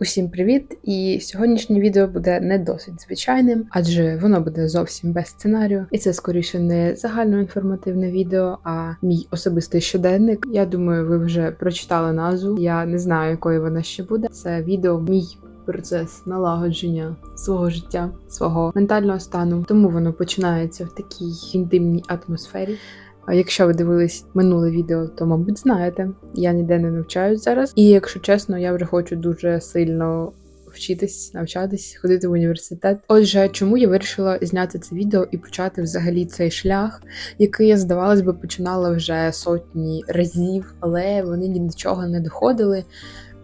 Усім привіт! І сьогоднішнє відео буде не досить звичайним, адже воно буде зовсім без сценарію. І це скоріше не загальноінформативне відео, а мій особистий щоденник. Я думаю, ви вже прочитали назву. Я не знаю, якою вона ще буде. Це відео мій. Процес налагодження свого життя, свого ментального стану, тому воно починається в такій інтимній атмосфері. А якщо ви дивились минуле відео, то мабуть знаєте, я ніде не навчаюсь зараз. І якщо чесно, я вже хочу дуже сильно вчитись, навчатись, ходити в університет. Отже, чому я вирішила зняти це відео і почати взагалі цей шлях, який я здавалось би починала вже сотні разів, але вони ні до чого не доходили.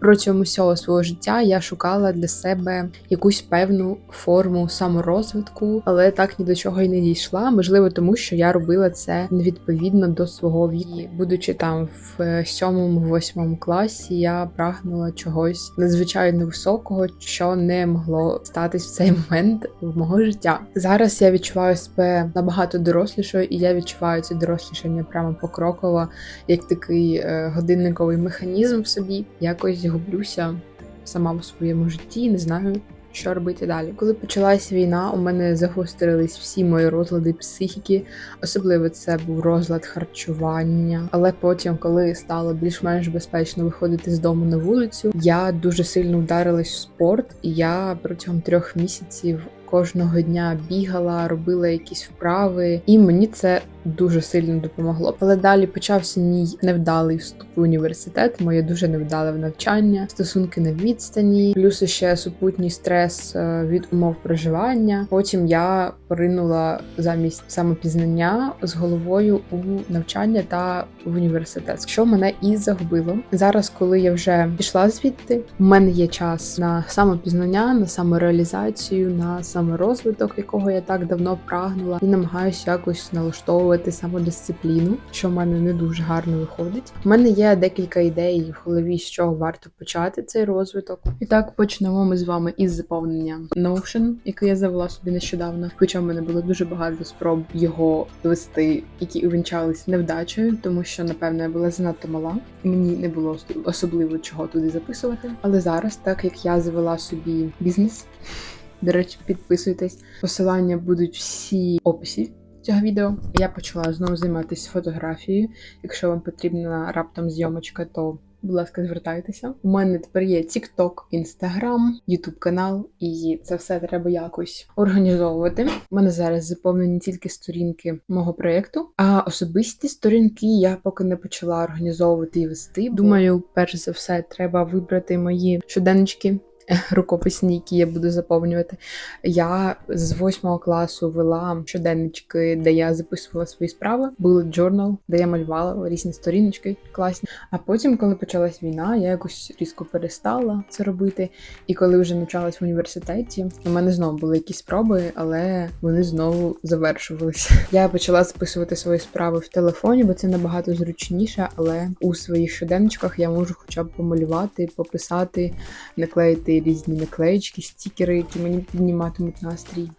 Протягом усього свого життя я шукала для себе якусь певну форму саморозвитку, але так ні до чого й не дійшла. Можливо, тому що я робила це невідповідно до свого віку. Будучи там в сьомому-восьмому класі, я прагнула чогось надзвичайно високого, що не могло статись в цей момент в мого життя. Зараз я відчуваю себе набагато дорослішою, і я відчуваю це дорослішання прямо покроково, як такий е, годинниковий механізм в собі. Якось гублюся сама в своєму житті, і не знаю. Що робити далі? Коли почалась війна, у мене загострились всі мої розлади психіки, особливо це був розлад харчування. Але потім, коли стало більш-менш безпечно виходити з дому на вулицю, я дуже сильно вдарилась в спорт, і я протягом трьох місяців кожного дня бігала, робила якісь вправи, і мені це дуже сильно допомогло. Але далі почався мій невдалий вступ в університет, моє дуже невдале навчання, стосунки на відстані, плюс ще супутній стрес е, від умов проживання. Потім я поринула замість самопізнання з головою у навчання та в університет, що мене і загубило. Зараз, коли я вже пішла звідти, у мене є час на самопізнання, на самореалізацію, на саморозвиток, якого я так давно прагнула, і намагаюся якось налаштовувати самодисципліну, що в мене не дуже гарно виходить. У мене є декілька ідей в голові, з чого варто почати цей розвиток. І так почнемо ми з вами із заповнення Notion, який я завела собі нещодавно. Хоча в мене було дуже багато спроб його вести, які увінчались невдачею, тому що, напевно, я була занадто мала, і мені не було особливо чого туди записувати. Але зараз, так як я завела собі бізнес. До речі, підписуйтесь. Посилання будуть всі описі цього відео. Я почала знову займатися фотографією. Якщо вам потрібна раптом зйомочка, то, будь ласка, звертайтеся. У мене тепер є TikTok, Instagram, YouTube канал, і це все треба якось організовувати. У мене зараз заповнені тільки сторінки мого проєкту, а особисті сторінки я поки не почала організовувати і вести. Думаю, перш за все, треба вибрати мої щоденнички рукописні, які я буду заповнювати. Я з восьмого класу вела щоденнички, де я записувала свої справи. Bullet journal, де я малювала різні сторіночки класні. А потім, коли почалась війна, я якось різко перестала це робити. І коли вже навчалась в університеті, у мене знову були якісь спроби, але вони знову завершувалися. Я почала записувати свої справи в телефоні, бо це набагато зручніше, але у своїх щоденничках я можу хоча б помалювати, пописати, наклеїти різні наклеїчки, стікери, які мені підніматимуть настрій.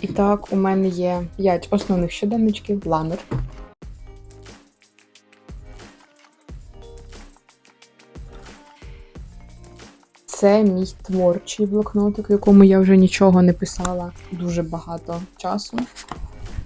І так, у мене є 5 основних щоденничків, планер. Це мій творчий блокнотик, в якому я вже нічого не писала дуже багато часу.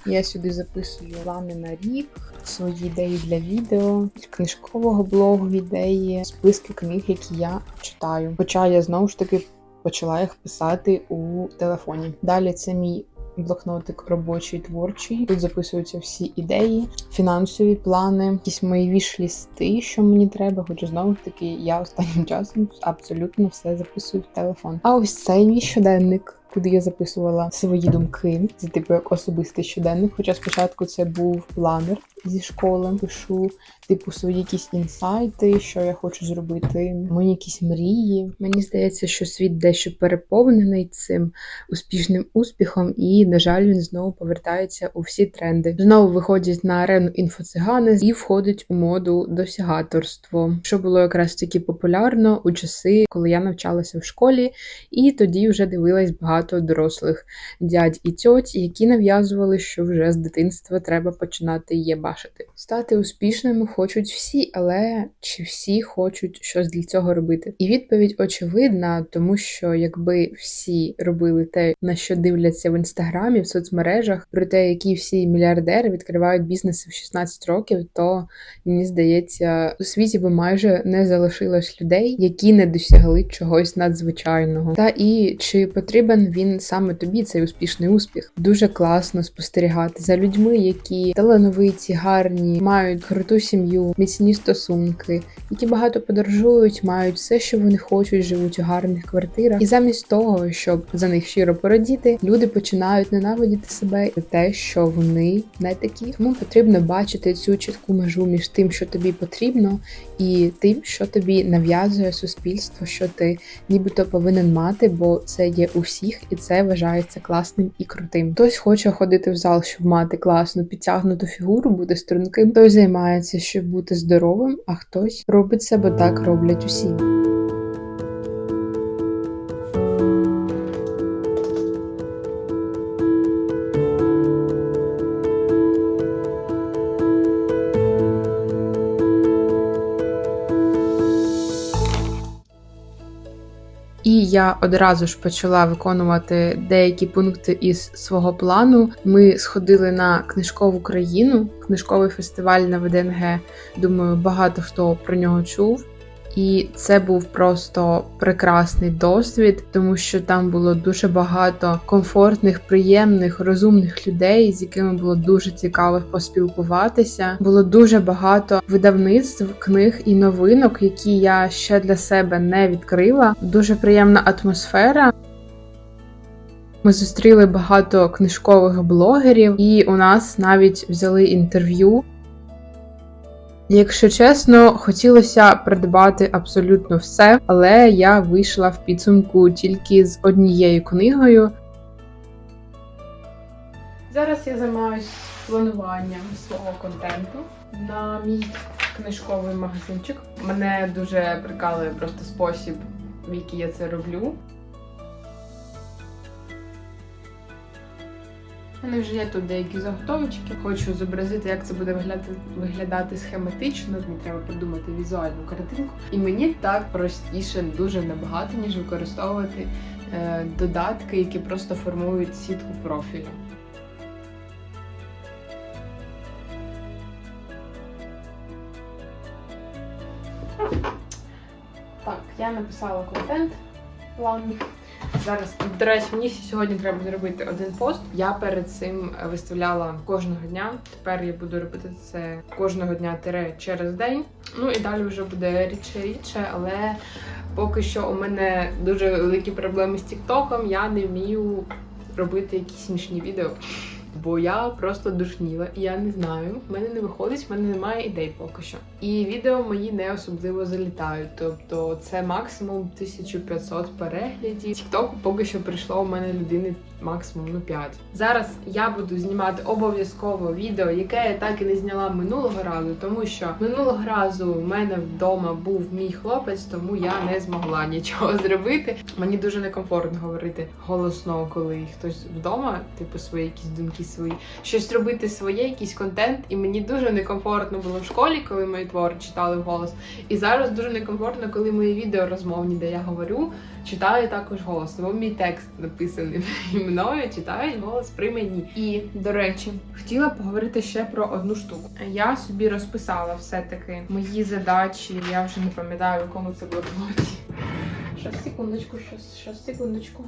Я сюди записую плани на рік, свої ідеї для відео, книжкового блогу ідеї, списки книг, які я читаю. Хоча я знову ж таки почала їх писати у телефоні. Далі це мій блокнотик робочий творчий. Тут записуються всі ідеї, фінансові плани, якісь мої віш-лісти, що мені треба. Хоча знову ж таки я останнім часом абсолютно все записую в телефон. А ось цей мій щоденник куди я записувала свої думки. Це типу як особистий щоденник. Хоча спочатку це був планер зі школи. Пишу, типу, свої якісь інсайти, що я хочу зробити, мої якісь мрії. Мені здається, що світ дещо переповнений цим успішним успіхом, і, на жаль, він знову повертається у всі тренди. Знову виходять на арену інфоцигани і входить у моду досягаторство, що було якраз таки популярно у часи, коли я навчалася в школі, і тоді вже дивилась багато багато дорослих дядь і тьоть, які нав'язували, що вже з дитинства треба починати єбашити. Стати успішними хочуть всі, але чи всі хочуть щось для цього робити? І відповідь очевидна, тому що якби всі робили те, на що дивляться в інстаграмі, в соцмережах, про те, які всі мільярдери відкривають бізнеси в 16 років, то мені здається, у світі би майже не залишилось людей, які не досягли чогось надзвичайного. Та і чи потрібен він саме тобі цей успішний успіх? Дуже класно спостерігати за людьми, які талановиті, гарні, мають круту сім'ю, міцні стосунки, які багато подорожують, мають все, що вони хочуть, живуть у гарних квартирах. І замість того, щоб за них щиро порадіти, люди починають ненавидіти себе і те, що вони не такі. Тому потрібно бачити цю чітку межу між тим, що тобі потрібно, і тим, що тобі нав'язує суспільство, що ти нібито повинен мати, бо це є у всіх, і це вважається класним і крутим. Хтось хоче ходити в зал, щоб мати класну підтягнуту фігуру, бути струнким. Хтось займається, щоб бути здоровим, а хтось робить себе так роблять усі. Одразу ж почала виконувати деякі пункти із свого плану. Ми сходили на книжкову країну, книжковий фестиваль на ВДНГ. Думаю, багато хто про нього чув. І це був просто прекрасний досвід, тому що там було дуже багато комфортних, приємних, розумних людей, з якими було дуже цікаво поспілкуватися. Було дуже багато видавництв, книг і новинок, які я ще для себе не відкрила. Дуже приємна атмосфера. Ми зустріли багато книжкових блогерів, і у нас навіть взяли інтерв'ю. Якщо чесно, хотілося придбати абсолютно все, але я вийшла в підсумку тільки з однією книгою. Зараз я займаюся плануванням свого контенту на мій книжковий магазинчик. Мене дуже прикалує просто спосіб, в який я це роблю. У мене вже є тут деякі заготовочки. Хочу зобразити, як це буде виглядати, виглядати схематично. Мені треба придумати візуальну картинку. І мені так простіше дуже набагато, ніж використовувати е, додатки, які просто формують сітку профілю. Так, я написала контент план. Зараз, до речі, мені сьогодні треба зробити один пост. Я перед цим виставляла кожного дня. Тепер я буду робити це кожного дня тире через день. Ну і далі вже буде рідше рідше, але поки що у мене дуже великі проблеми з Тіктоком. Я не вмію робити якісь смішні відео. Бо я просто душніла, і я не знаю. В мене не виходить, в мене немає ідей поки що. І відео мої не особливо залітають. Тобто це максимум 1500 переглядів. Тіктоку поки що прийшло у мене людини максимум ну 5. Зараз я буду знімати обов'язково відео, яке я так і не зняла минулого разу, тому що минулого разу в мене вдома був мій хлопець, тому я не змогла нічого зробити. Мені дуже некомфортно говорити голосно, коли хтось вдома, типу свої якісь думки свої, щось робити своє, якийсь контент. І мені дуже некомфортно було в школі, коли мої твори читали вголос. І зараз дуже некомфортно, коли мої відео розмовні, де я говорю, читаю також голосно. Бо мій текст написаний мною, читають голос при мені. І до речі, хотіла поговорити ще про одну штуку. Я собі розписала все-таки мої задачі. Я вже не пам'ятаю, в якому це блокноті. Щас, секундочку, щас, щас, секундочку.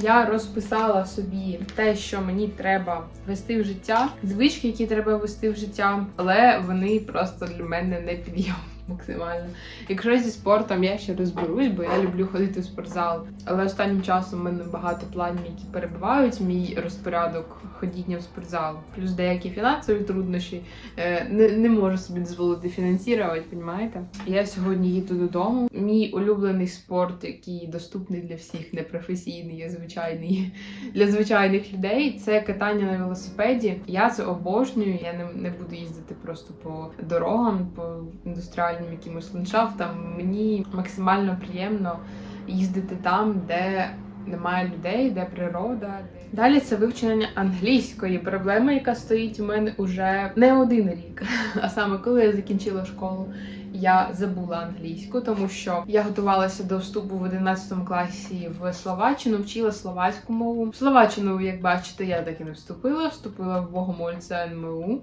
Я розписала собі те, що мені треба вести в життя, звички, які треба вести в життя, але вони просто для мене не підйомні максимально. Якщо зі спортом я ще розберусь, бо я люблю ходити в спортзал. Але останнім часом в мене багато планів, які перебивають мій розпорядок ходіння в спортзал, плюс деякі фінансові труднощі. Е, Не, не можу собі дозволити фінансувати, розумієте? Я сьогодні їду додому. Мій улюблений спорт, який доступний для всіх, непрофесійний, звичайний для звичайних людей, це катання на велосипеді. Я це обожнюю. Я не, не буду їздити просто по дорогам, по індустріальним якимось ландшафтам. Мені максимально приємно їздити там, де немає людей, де природа. Далі це вивчення англійської проблеми, яка стоїть у мене уже не один рік. А саме коли я закінчила школу, я забула англійську, тому що я готувалася до вступу в 11 класі в Словаччину, вчила словацьку мову. В Словаччину, як бачите, я так і не вступила. Вступила в Богомольця НМУ.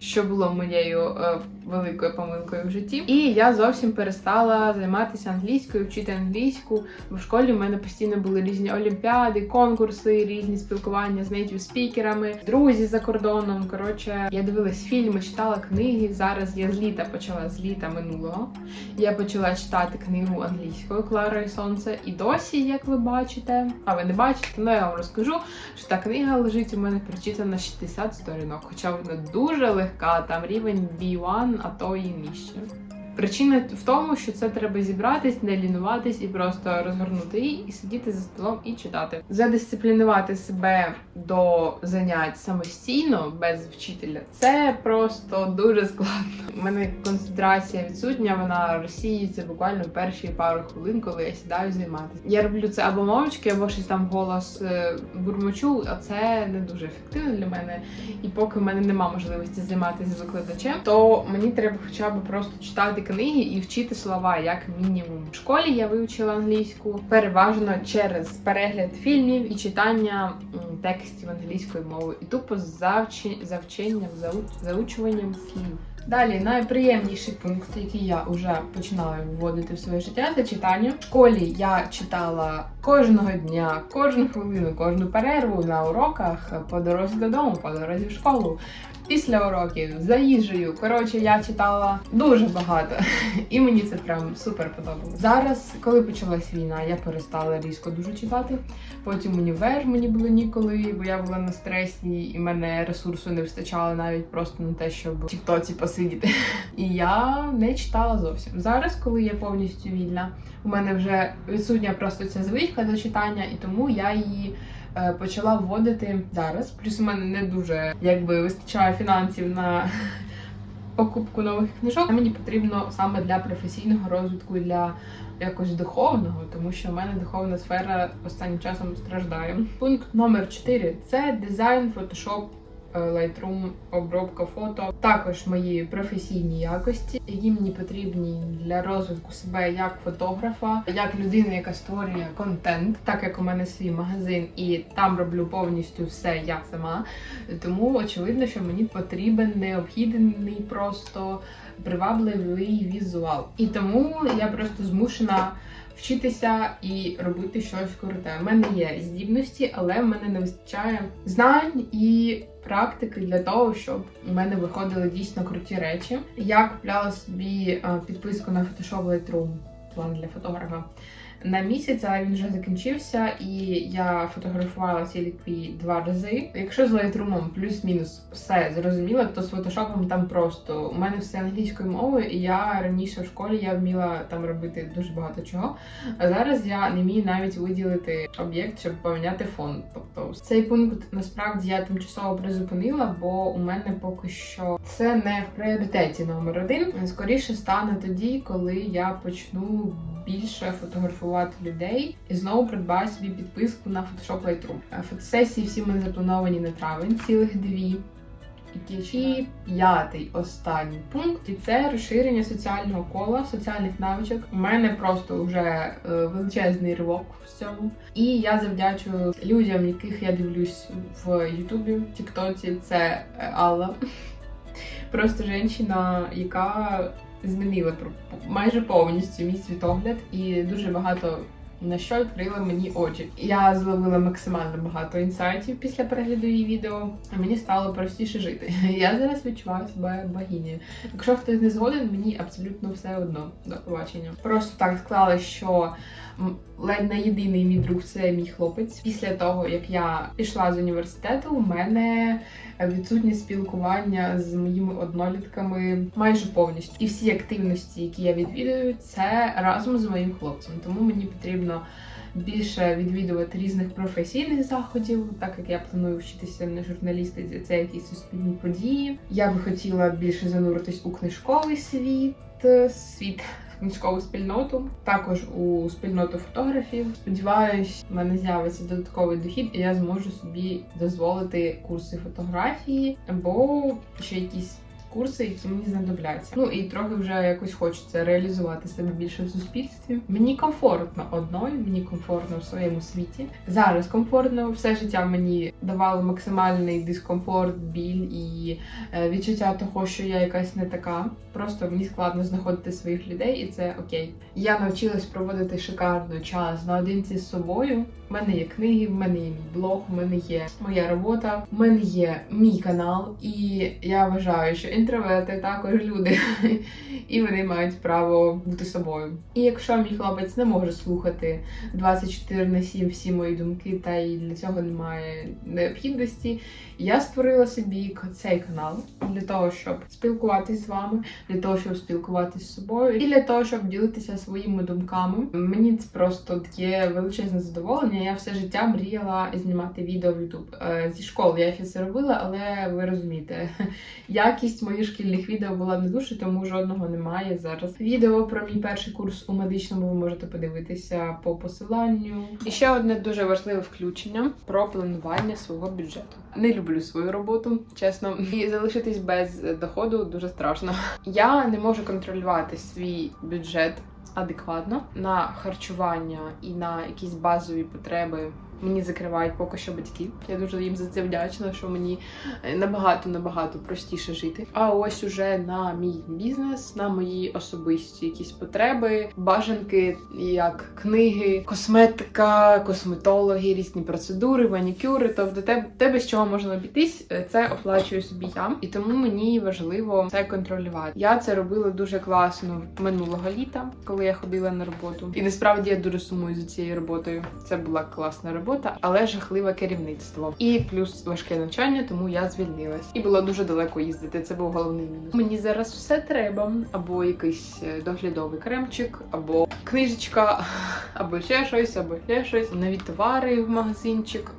Що було моєю е, великою помилкою в житті, і я зовсім перестала займатися англійською, вчити англійську. В школі в мене постійно були різні олімпіади, конкурси, різні спілкування з нейтів спікерами, друзі за кордоном. Коротше, я дивилась фільми, читала книги. Зараз я з літа почала з літа минулого. Я почала читати книгу англійською Клара і Сонце. І досі, як ви бачите, а ви не бачите, ну я вам розкажу, що та книга лежить у мене прочитана 60 сторінок, хоча вона дуже легка, там рівень B1, а то і нижче. Причина в тому, що це треба зібратись, не лінуватись і просто розгорнути її і сидіти за столом і читати. Задисциплінувати себе до занять самостійно без вчителя це просто дуже складно. У мене концентрація відсутня, вона розсіюється буквально перші пару хвилин, коли я сідаю займатися. Я роблю це або мовчки, або щось там голос е, бурмочу, а це не дуже ефективно для мене. І поки в мене нема можливості займатися викладачем, то мені треба хоча б просто читати книги і вчити слова, як мінімум. В школі я вивчила англійську переважно через перегляд фільмів і читання текстів англійською мовою, і тупо завчи, завченням, зау- заучуванням слів. Далі найприємніший пункт, який я вже починала вводити в своє життя, це читання. В школі я читала кожного дня, кожну хвилину, кожну перерву на уроках по дорозі додому, по дорозі в школу. Після уроків за їжею. Коротше, я читала дуже багато, і мені це прям супер подобалося. Зараз, коли почалась війна, я перестала різко дуже читати. Потім універ мені було ніколи, бо я була на стресі, і мене ресурсу не вистачало навіть просто на те, щоб в тіктоці посидіти. І я не читала зовсім. Зараз, коли я повністю вільна, у мене вже відсутня просто ця звичка до читання, і тому я її. Е, Почала вводити зараз. Плюс у мене не дуже якби вистачає фінансів на покупку нових книжок. Мені потрібно саме для професійного розвитку для якось духовного, тому що в мене духовна сфера останнім часом страждає. Пункт номер 4 – це дизайн, фотошоп. Е, Lightroom, обробка фото, також мої професійні якості, які мені потрібні для розвитку себе як фотографа, як людини, яка створює контент, так як у мене свій магазин, і там роблю повністю все я сама. Тому очевидно, що мені потрібен необхідний просто привабливий візуал. І тому я просто змушена вчитися і робити щось круте. У мене є здібності, але в мене не вистачає знань і практики для того, щоб у мене виходили дійсно круті речі. Я купляла собі е, підписку на Photoshop Lightroom, план для фотографа. На місяць, але він вже закінчився, і я фотографувала тільки два рази. Якщо з Lightroom плюс-мінус все зрозуміло, то з фотошопом там просто у мене все англійською мовою, і я раніше в школі я вміла там робити дуже багато чого. А зараз я не вмію навіть виділити об'єкт, щоб поміняти фон. Тобто цей пункт насправді я тимчасово призупинила, бо у мене поки що це не в пріоритеті номер один. Скоріше стане тоді, коли я почну більше фотографувати людей і знову придбаю собі підписку на Photoshop Lightroom. Е, Фотосесії всі мене заплановані на травень, цілих дві. І п'ятий останній пункт, і це розширення соціального кола, соціальних навичок. У мене просто вже е, величезний ривок в цьому. І я завдячую людям, яких я дивлюсь в Ютубі, в Тіктоці. Це е, Алла. Просто жінка, яка змінила майже повністю мій світогляд і дуже багато на що відкрила мені очі. Я зловила максимально багато інсайтів після перегляду її відео, а мені стало простіше жити. Я зараз відчуваю себе богинею. Якщо хтось не згоден, мені абсолютно все одно. До побачення. Просто так склалося, що ледь не єдиний мій друг це мій хлопець. Після того як я пішла з університету, у мене відсутнє спілкування з моїми однолітками майже повністю. І всі активності, які я відвідую, це разом з моїм хлопцем. Тому мені потрібно більше відвідувати різних професійних заходів, так як я планую вчитися на журналістиці, це якісь суспільні події. Я би хотіла більше зануритись у книжковий світ, світ книжкову спільноту, також у спільноту фотографів. Сподіваюсь, в мене з'явиться додатковий дохід, і я зможу собі дозволити курси фотографії або ще якісь. Курси, які мені знадобляться. Ну і трохи вже якось хочеться реалізувати себе більше в суспільстві. Мені комфортно одною, мені комфортно в своєму світі. Зараз комфортно, все життя мені давало максимальний дискомфорт, біль і е, відчуття того, що я якась не така. Просто мені складно знаходити своїх людей, і це окей. Я навчилась проводити шикарний час наодинці з собою. У мене є книги, в мене є мій блог, у мене є моя робота, в мене є мій канал, і я вважаю, що інтроверти також люди, і вони мають право бути собою. І якщо мій хлопець не може слухати 24 на 7 всі мої думки, та й для цього немає необхідності, я створила собі цей канал для того, щоб спілкуватись з вами, для того, щоб спілкуватись з собою, і для того, щоб ділитися своїми думками. Мені це просто таке величезне задоволення. Я все життя мріяла знімати відео в YouTube. Е, Зі школи я ще це робила, але ви розумієте, якість моїх шкільних відео була не дуже, тому жодного немає зараз. Відео про мій перший курс у медичному ви можете подивитися по посиланню. І ще одне дуже важливе включення про планування свого бюджету. Не люблю свою роботу, чесно, і залишитись без доходу дуже страшно. Я не можу контролювати свій бюджет адекватно на харчування і на якісь базові потреби. Мені закривають поки що батьки. Я дуже їм за це вдячна, що мені е, набагато набагато простіше жити. А ось уже на мій бізнес, на мої особисті якісь потреби, бажанки, як книги, косметика, косметологи, різні процедури, манікюри. Тобто, те, те, без чого можна обійтись, е, це оплачую собі я, і тому мені важливо це контролювати. Я це робила дуже класно минулого літа, коли я ходила на роботу. І насправді я дуже сумую за цією роботою. Це була класна робота, але жахливе керівництво. І плюс важке навчання, тому я звільнилась. І було дуже далеко їздити. Це був головний мінус. Мені зараз все треба, або якийсь е, доглядовий кремчик, або книжечка, або ще щось, або ще щось. Навіть товари в магазинчик.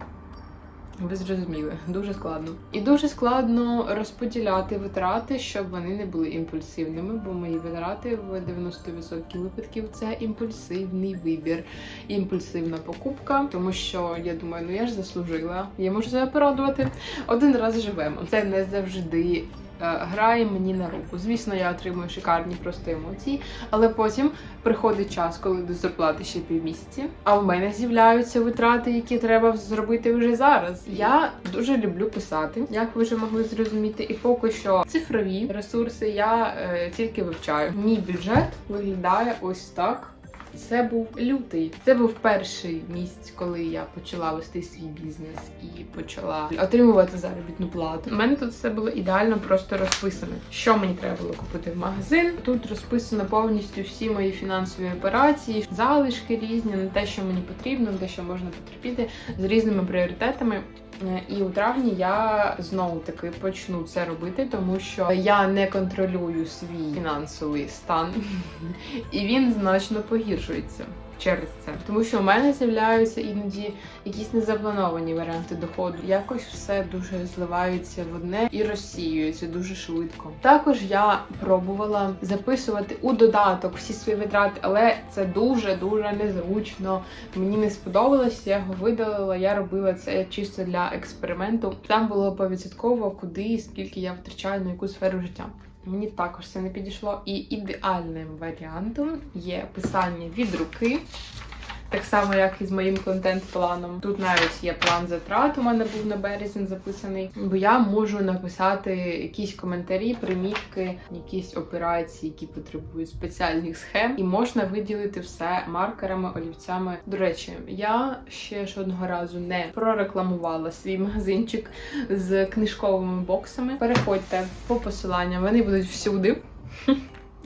Ви зрозуміли, дуже складно. І дуже складно розподіляти витрати, щоб вони не були імпульсивними, бо мої витрати в 90% випадків це імпульсивний вибір, імпульсивна покупка, тому що я думаю, ну я ж заслужила, я можу себе порадувати. Один раз живемо. Це не завжди. Е, Грає мені на руку. Звісно, я отримую шикарні просто емоції, але потім приходить час, коли до зарплати ще півмісяці. А в мене з'являються витрати, які треба зробити вже зараз. Я дуже люблю писати, як ви вже могли зрозуміти, і поки що цифрові ресурси я е, тільки вивчаю. Мій бюджет виглядає ось так. Це був лютий. Це був перший місяць, коли я почала вести свій бізнес і почала отримувати заробітну плату. У мене тут все було ідеально просто розписано. Що мені треба було купити в магазин? Тут розписано повністю всі мої фінансові операції, залишки різні на те, що мені потрібно, на те, що можна потерпіти, з різними пріоритетами. І у травні я знову таки почну це робити, тому що я не контролюю свій фінансовий стан, і він значно погіршується через це. Тому що у мене з'являються іноді якісь незаплановані варіанти доходу. Якось все дуже зливається в одне і розсіюється дуже швидко. Також я пробувала записувати у додаток всі свої витрати, але це дуже дуже незручно. Мені не сподобалось, я його видалила. Я робила це чисто для експерименту. Там було повідсотково, куди і скільки я витрачаю на яку сферу життя. Мені також це не підійшло. І ідеальним варіантом є писання від руки. Так само, як і з моїм контент-планом. Тут навіть є план затрат. У мене був на березень записаний, бо я можу написати якісь коментарі, примітки, якісь операції, які потребують спеціальних схем, і можна виділити все маркерами, олівцями. До речі, я ще жодного разу не прорекламувала свій магазинчик з книжковими боксами. Переходьте по посиланням, вони будуть всюди.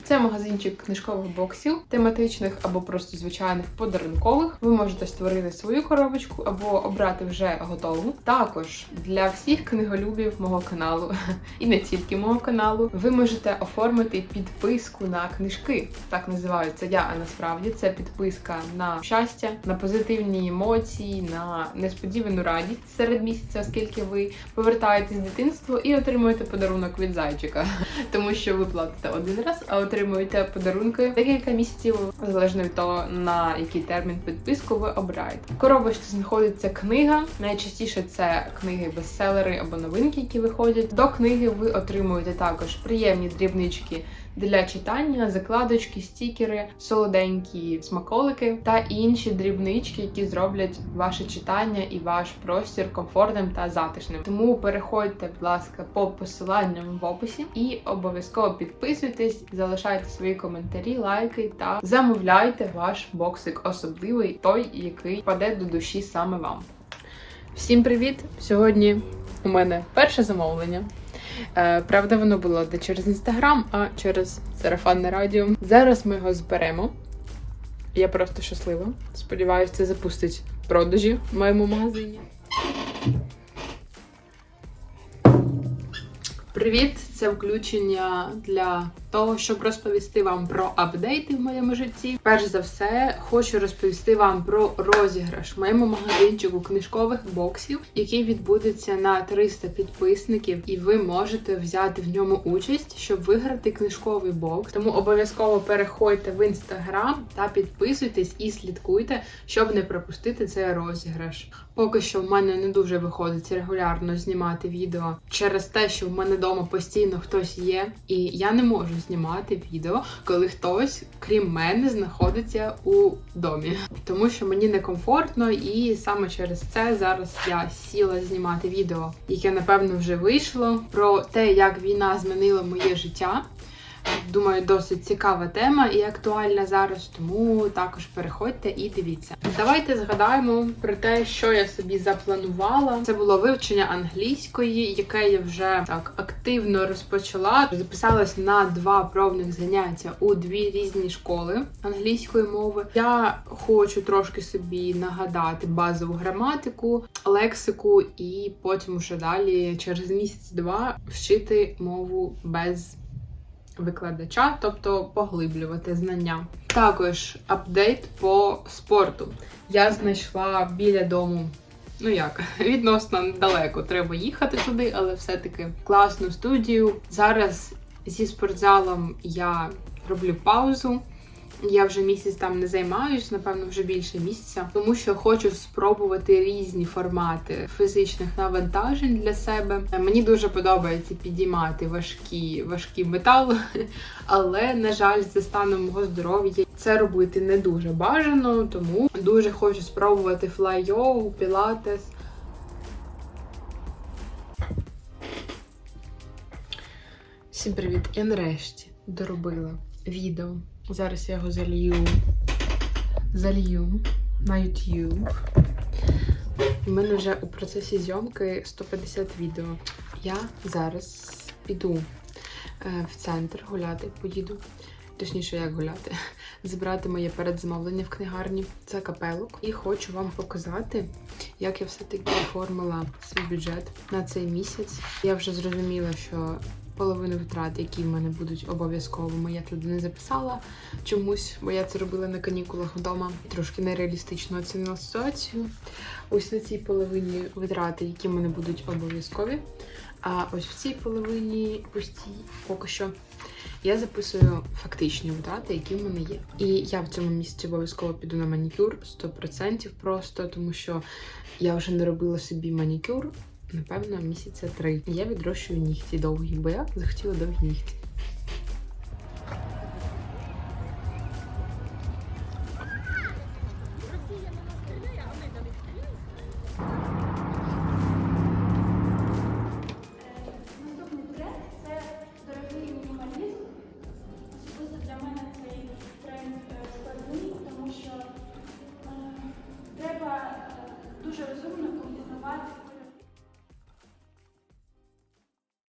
Це магазинчик книжкових боксів, тематичних або просто звичайних подарункових. Ви можете створити свою коробочку або обрати вже готову. Також для всіх книголюбів мого каналу і не тільки мого каналу, ви можете оформити підписку на книжки. Так називаються я, а насправді це підписка на щастя, на позитивні емоції, на несподівану радість серед місяця, оскільки ви повертаєтесь в дитинство і отримуєте подарунок від зайчика, тому що ви платите один раз, а отримуєте отримуєте подарунки декілька місяців, залежно від того, на який термін підписку ви обираєте. В коробочці знаходиться книга. Найчастіше це книги бестселери або новинки, які виходять. До книги ви отримуєте також приємні дрібнички для читання, закладочки, стікери, солоденькі смаколики та інші дрібнички, які зроблять ваше читання і ваш простір комфортним та затишним. Тому переходьте, будь ласка, по посиланням в описі і обов'язково підписуйтесь, залишайте свої коментарі, лайки та замовляйте ваш боксик особливий, той, який паде до душі саме вам. Всім привіт! Сьогодні у мене перше замовлення. Е, Правда, воно було не через інстаграм, а через сарафанне радіо. Зараз ми його зберемо. Я просто щаслива. Сподіваюся, це запустить продажі в моєму магазині. Привіт! Це включення для того, щоб розповісти вам про апдейти в моєму житті. Перш за все, хочу розповісти вам про розіграш в моєму магазинчику книжкових боксів, який відбудеться на 300 підписників, і ви можете взяти в ньому участь, щоб виграти книжковий бокс. Тому обов'язково переходьте в інстаграм та підписуйтесь і слідкуйте, щоб не пропустити цей розіграш. Поки що в мене не дуже виходить регулярно знімати відео через те, що в мене вдома постійно хтось є, і я не можу знімати відео, коли хтось, крім мене, знаходиться у домі, тому що мені некомфортно, і саме через це зараз я сіла знімати відео, яке напевно вже вийшло про те, як війна змінила моє життя. Думаю, досить цікава тема і актуальна зараз, тому також переходьте і дивіться. Давайте згадаємо про те, що я собі запланувала. Це було вивчення англійської, яке я вже так активно розпочала. Записалась на два пробних заняття у дві різні школи англійської мови. Я хочу трошки собі нагадати базову граматику, лексику, і потім уже далі через місяць-два вчити мову без викладача, тобто поглиблювати знання. Також апдейт по спорту. Я знайшла біля дому. Ну як, відносно недалеко треба їхати туди, але все-таки класну студію. Зараз зі спортзалом я роблю паузу. Я вже місяць там не займаюсь, напевно, вже більше місяця, тому що хочу спробувати різні формати фізичних навантажень для себе. Мені дуже подобається підіймати важкі важкі метал, але на жаль, за станом мого здоров'я це робити не дуже бажано, тому дуже хочу спробувати флай-йогу, пілатес. Всім привіт! Я нарешті доробила відео. Зараз я його залью, залью на YouTube. У мене вже у процесі зйомки 150 відео. Я зараз піду е, в центр гуляти, поїду. Точніше, як гуляти, забрати моє передзамовлення в книгарні. Це капелок. І хочу вам показати, як я все-таки оформила свій бюджет на цей місяць. Я вже зрозуміла, що половину витрат, які в мене будуть обов'язковими, я туди не записала чомусь, бо я це робила на канікулах вдома. Трошки нереалістично оцінила ситуацію. Ось на цій половині витрати, які в мене будуть обов'язкові. А ось в цій половині пустій поки що. Я записую фактичні витрати, які в мене є. І я в цьому місяці обов'язково піду на манікюр 100% просто, тому що я вже не робила собі манікюр, напевно, місяця три. Я відрощую нігті довгі, бо я захотіла довгі нігті.